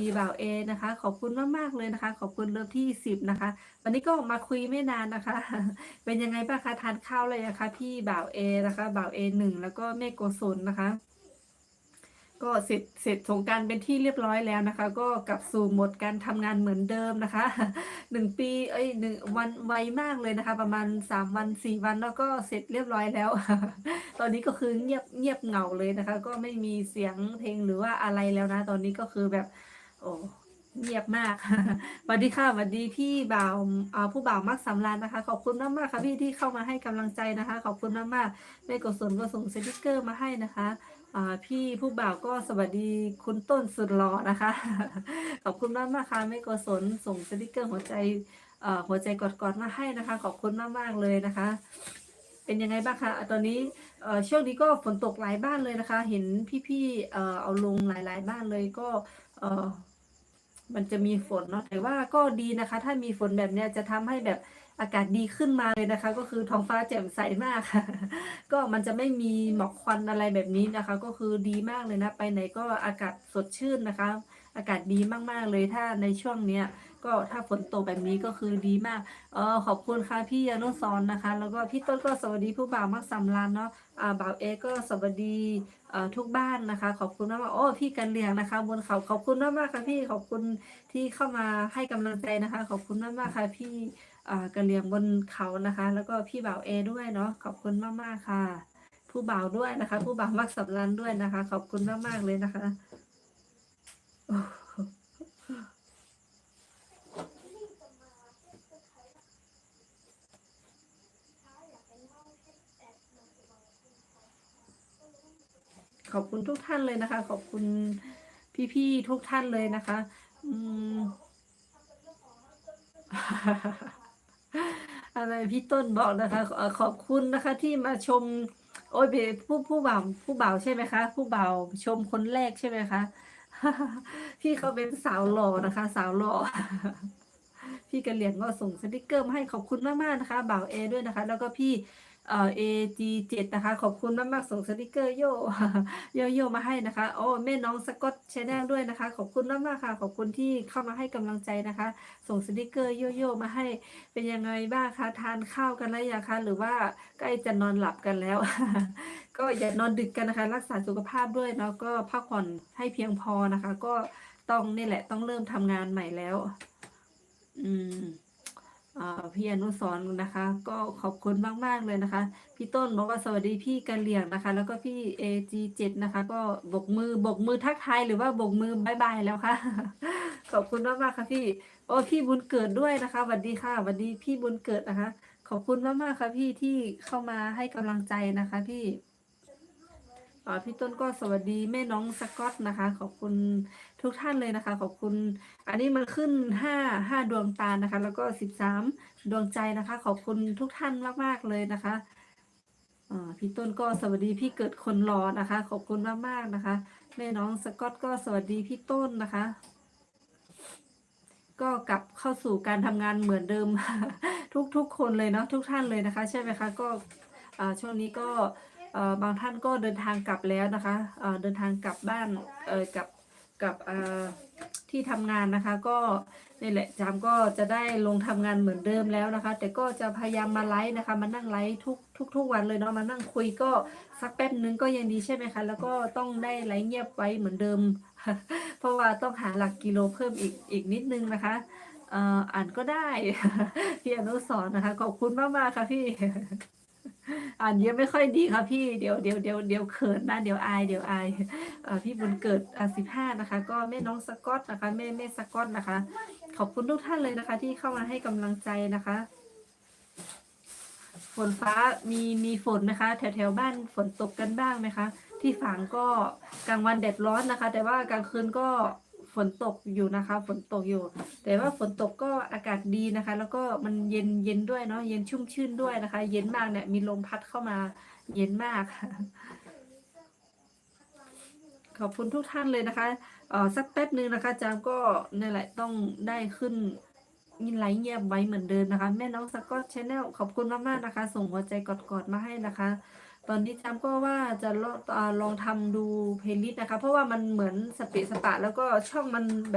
ดีบ่าวเอนะคะ ขอบคุณมากๆเลยนะคะ ขอบคุณเริ่มที่สิบนะคะ วันนี้ก็มาคุยไม่นานนะคะ เป็นยังไงบ้างคะทานข้าวเลยนะคะ พี่บ่าวเอนะคะบ่าวเอหนึ่งแล้วก็แม่โกศลนะคะ ก็เสร็จเสร็จสงการเป็นที่เรียบร้อยแล้วนะคะ ก็กลับสู่โหมดการทำงานเหมือนเดิมนะคะหนึ่งปี เอ้ยหนึ่งวันไวมากเลยนะคะ ประมาณสามวันสี่วันแล้วก็เสร็จเรียบร้อยแล้ว ตอนนี้ก็คือเงียบเงียบเหงาเลยนะคะ ก็ไม่มีเสียงเพลงหรือว่าอะไรแล้วนะ ตอนนี้ก็คือแบบ โอ้เงียบมากสวัสดีค่ะสวัสดีพี่บ่าวผู้บ่าวมักสำรานนะคะ ขอบคุณมากมากค่ะพี่ที่เข้ามาให้กำลังใจนะคะ ขอบคุณมากมากแม่กศลก็ส่งสติกเกอร์มาให้นะคะพี่ผู้บ่าวก็สวัสดีคุณต้นสุดหล่อนะคะ ขอบคุณมากมากค่ะแม่กศลส่งสติกเกอร์หัวใจหัวใจกอดๆมาให้นะคะ ขอบคุณมากมากเลยนะคะ เป็นยังไงบ้างคะตอนนี้ช่วงนี้ก็ฝนตกหลายบ้านเลยนะคะ เห็นพี่ๆเอาลงหลาย ๆ บ้านเลยก็ มันจะมีฝนเนาะแต่ว่าก็ดีนะคะ ถ้ามีฝนแบบเนี้ยจะทำให้แบบอากาศดีขึ้นมาเลยนะคะ ก็คือท้องฟ้าแจ่มใสมากค่ะ ก็มันจะไม่มีหมอกควันอะไรแบบนี้นะคะ ก็คือดีมากเลยนะ ไปไหนก็อากาศสดชื่นนะคะ อากาศดีมากๆเลยถ้าในช่วงเนี้ย ก็ถ้าฝนตกแบบนี้ก็คือดีมากเออขอบคุณค่ะพี่ยานุสรณ์นะคะ แล้วก็พี่ต้นก็สวัสดีผู้บ่าวมักสำรานเนาะอ่าบ่าวเอก็สวัสดีเอ่อทุกบ้านนะคะ ขอบคุณมากๆโอ้พี่กันเลียงนะคะ บนเขาขอบคุณมากมากๆค่ะพี่ขอบคุณที่เข้ามาให้กำลังใจนะคะ ขอบคุณมากมากๆค่ะพี่อ่ากันเลียงบนเขานะคะ แล้วก็พี่บ่าวเอด้วยเนาะขอบคุณมากมากๆค่ะ ผู้บ่าวด้วยนะคะ ผู้บ่าวมักสำรานด้วยนะคะ ขอบคุณมากมากๆเลยนะคะ ขอบคุณทุกท่านเลยนะคะ ขอบคุณพี่ๆทุกท่านเลยนะคะ อืม อะไรพี่ต้นบอกนะคะเอ่อขอบคุณนะคะที่มาชม โอ้ยเป็นผู้ผู้บ่าวผู้บ่าวใช่ไหมคะ ผู้บ่าวชมคนแรกใช่ไหมคะพี่เขาเป็นสาวหล่อนะคะ สาวหล่อพี่กระเหลียงก็ส่งสติกเกอร์มาให้ขอบคุณมากๆนะคะ บ่าวเอด้วยนะคะ แล้วก็พี่ เอ่อ AG7 นะคะ ขอบคุณมากๆส่งสติกเกอร์โยโยโย่มาให้นะคะโอ้แม่น้องสกอตชแนลด้วยนะคะ ขอบคุณมากๆค่ะ ขอบคุณที่เข้ามาให้กำลังใจนะคะ ส่งสติกเกอร์โยโย่มาให้เป็นยังไงบ้างคะทานข้าวกันแล้วยังคะ หรือว่าใกล้จะนอนหลับกันแล้ว ก็อย่านอนดึกกันนะคะ รักษาสุขภาพด้วยเนาะก็พักผ่อนให้เพียงพอนะคะ ก็ต้องนี่แหละต้องเริ่มทำงานใหม่แล้ว อืม พี่อนุสรนะคะ ก็ขอบคุณมาก ๆ เลยนะคะ พี่ต้นบอกว่าสวัสดีพี่กันเหลี่ยงนะคะ แล้วก็พี่ AG7 นะคะ ก็บกมือบกมือทักทายหรือว่าบกมือบายบายแล้วค่ะ ขอบคุณมากๆค่ะพี่ โอ้พี่บุญเกิดด้วยนะคะสวัสดีค่ะสวัสดีพี่บุญเกิดนะคะ ขอบคุณมากๆค่ะพี่ที่เข้ามาให้กำลังใจนะคะ พี่ พี่ต้นก็สวัสดีแม่น้องสกอตนะคะ ขอบคุณทุกท่านเลยนะคะ ขอบคุณ อันนี้มันขึ้นห้าห้าดวงตานะคะ แล้วก็สิบสามดวงใจนะคะ ขอบคุณทุกท่านมากๆเลยนะคะพี่ต้นก็สวัสดีพี่เกิดคนรอนะคะ ขอบคุณมากๆนะคะ แม่น้องสกอตก็สวัสดีพี่ต้นนะคะ ก็กลับเข้าสู่การทำงานเหมือนเดิม ทุกทุกคนเลยเนาะทุกท่านเลยนะคะ ใช่ไหมคะก็ช่วงนี้ก็ บางท่านก็เดินทางกลับแล้วนะคะเดินทางกลับบ้านกับกับที่ทำงานนะคะ ก็นี่แหละจามก็จะได้ลงทำงานเหมือนเดิมแล้วนะคะ แต่ก็จะพยายามมาไลฟ์นะคะ มานั่งไลฟ์ทุกทุกทุกวันเลยเนาะมานั่งคุยก็สักแป๊บนึงก็ยังดีใช่ไหมคะ แล้วก็ต้องได้ไลฟ์เงียบไว้เหมือนเดิม เพราะว่าต้องหาหลักกิโลเพิ่มอีกอีกนิดนึงนะคะอ่านก็ได้พี่อนุสรณ์นะคะ ขอบคุณมากมากๆค่ะพี่ อ่านเยอะไม่ค่อยดีค่ะพี่เดี๋ยวเดี๋ยวเดี๋ยวเดี๋ยวเขินนะเดี๋ยวอายเดี๋ยวอายพี่บุญเกิดอะสิบห้านะคะ ก็แม่น้องสกอตนะคะแม่แม่สกอตนะคะ ขอบคุณทุกท่านเลยนะคะ ที่เข้ามาให้กำลังใจนะคะ ฝนฟ้ามีมีฝนไหมคะ แถวแถวบ้านฝนตกกันบ้างไหมคะ ที่ฝางก็กลางวันแดดร้อนนะคะ แต่ว่ากลางคืนก็ ฝนตกอยู่นะคะ ฝนตกอยู่ แต่ว่าฝนตกก็อากาศดีนะคะ แล้วก็มันเย็นเย็นด้วยเนาะเย็นชุ่มชื่นด้วยนะคะ เย็นมากเนี่ยมีลมพัดเข้ามา เย็นมากขอบคุณทุกท่านเลยนะคะเออสักแป๊บนึงนะคะจามก็นี่นแหละต้องได้ขึ้นยินไลเงียบไว้เหมือนเดิมนะคะ แม่น้องสกอตชาแนลขอบคุณมากๆนะคะ ส่งหัวใจกอดๆมาให้นะคะ ตอนนี้จำก็ว่าจะลองอ่าลองทำดูเพลย์ลิสต์นะคะ เพราะว่ามันเหมือนสเปะสปะ แล้วก็ช่องมันแบบ